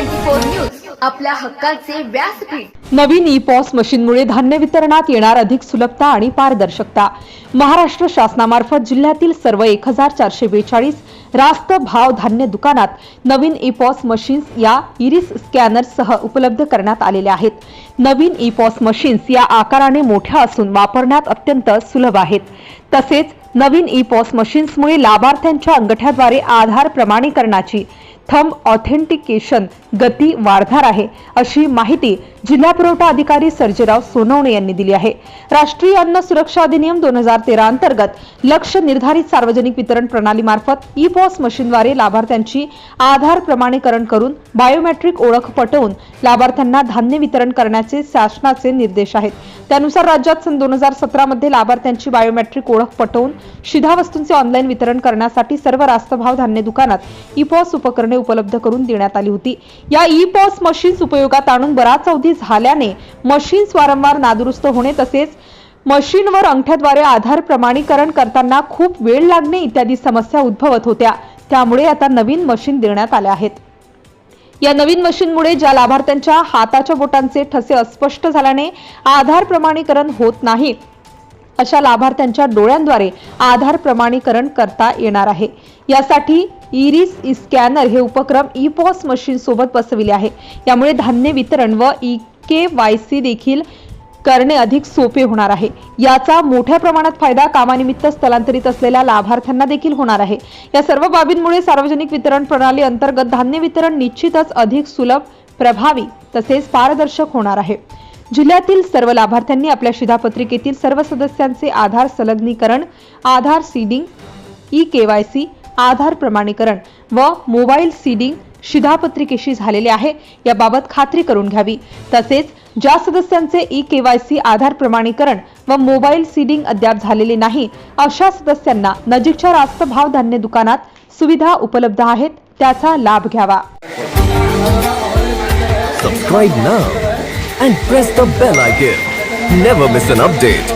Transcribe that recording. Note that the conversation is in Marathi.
आपल्या हक्काचे व्यासपीठ. नवीन ई पॉस मशीनमुळे धान्य वितरणात येणार अधिक सुलभता आणि पारदर्शकता. महाराष्ट्र शासनामार्फत जिल्ह्यातील सर्व एक हजार चारशे बेचाळीस रास्त भाव धान्य दुकानात नवीन ई पॉस मशीन्स या इरिस स्कॅनरसह उपलब्ध करण्यात आलेल्या आहेत. नवीन ई पॉस मशीन्स या आकाराने मोठ्या असून वापरण्यात अत्यंत सुलभ आहेत. तसेच नवीन ई पॉस मशीन्समुळे लाभार्थ्यांच्या अंगठ्याद्वारे आधार प्रमाणीकरणाची थंब ऑथेंटिकेशन गती वाढणार आहे अशी माहिती जिल्हा पुरवठा अधिकारी सर्जेराव सोनवणे यांनी दिली आहे. राष्ट्रीय अन्न सुरक्षा अधिनियम दोन हजार तेरा अंतर्गत लक्ष निर्धारित सार्वजनिक वितरण प्रणालीमार्फत ई पॉस मशीनद्वारे लाभार्थ्यांची आधार प्रमाणीकरण करून बायोमेट्रिक ओळख पटवून लाभार्थ्यांना धान्य वितरण करण्याचे शासनाचे निर्देश आहेत. त्यानुसार राज्यात सन दोन हजार सतरामध्ये लाभार्थ्यांची बायोमेट्रिक ओळख पटवून शिधावस्तूंचे ऑनलाईन वितरण करण्यासाठी सर्व रास्त भाव धान्य दुकानात ई पॉस उपकरणे उपलब्ध करून देण्यात आली होती. या ई पॉस मशीन्स उपयोगात आणून बराच अवधी झाल्याने मशीन्स वारंवार नादुरुस्त होणे तसेच मशीनवर अंगठ्याद्वारे आधार प्रमाणीकरण करताना खूप वेळ लागणे इत्यादी समस्या उद्भवत होत्या. त्यामुळे आता नवीन मशीन देण्यात आल्या आहेत. या नवीन मशीनमुळे ज्या लाभार्थ्यांच्या हाताच्या बोटांचे ठसे अस्पष्ट झाल्याने आधार प्रमाणीकरण होत नाही अशा लाभार्थ्यांच्या डोळ्यांद्वारे आधार प्रमाणीकरण करता येणार आहे. यासाठी इरिस स्कॅनर हे उपक्रम ई पॉस मशीन सोबत बसविले आहे. यामुळे धान्य वितरण व ई के वाय सी देखील करणे अधिक सोपे होणार आहे. याचा मोठ्या प्रमाणात फायदा कामानिमित्त स्थलांतरित असलेल्या लाभार्थ्यांना देखील होणार आहे. या सर्व बाबींमुळे सार्वजनिक वितरण प्रणाली अंतर्गत धान्य वितरण निश्चितच अधिक सुलभ प्रभावी तसेच पारदर्शक होणार आहे. जिल्ह्यातील सर्व लाभार्थ्यांनी आपल्या शिधापत्रिकेतील सर्व सदस्यांचे Aadhaar संलग्नीकरण Aadhaar seeding e KYC Aadhaar प्रमाणीकरण व मोबाईल सीडिंग शिधापत्रिकेशी झालेले आहे. याबाबत खात्री करून घ्यावी. तसेच ज्या सदस्यांचे ई केवायसी आधार प्रमाणीकरण व मोबाईल सीडिंग अद्याप झालेले नाही अशा सदस्यांना नजीकच्या रास्त भाव धान्य दुकानात सुविधा उपलब्ध आहेत त्याचा लाभ घ्यावा Subscribe now and press the bell icon. Never miss an update.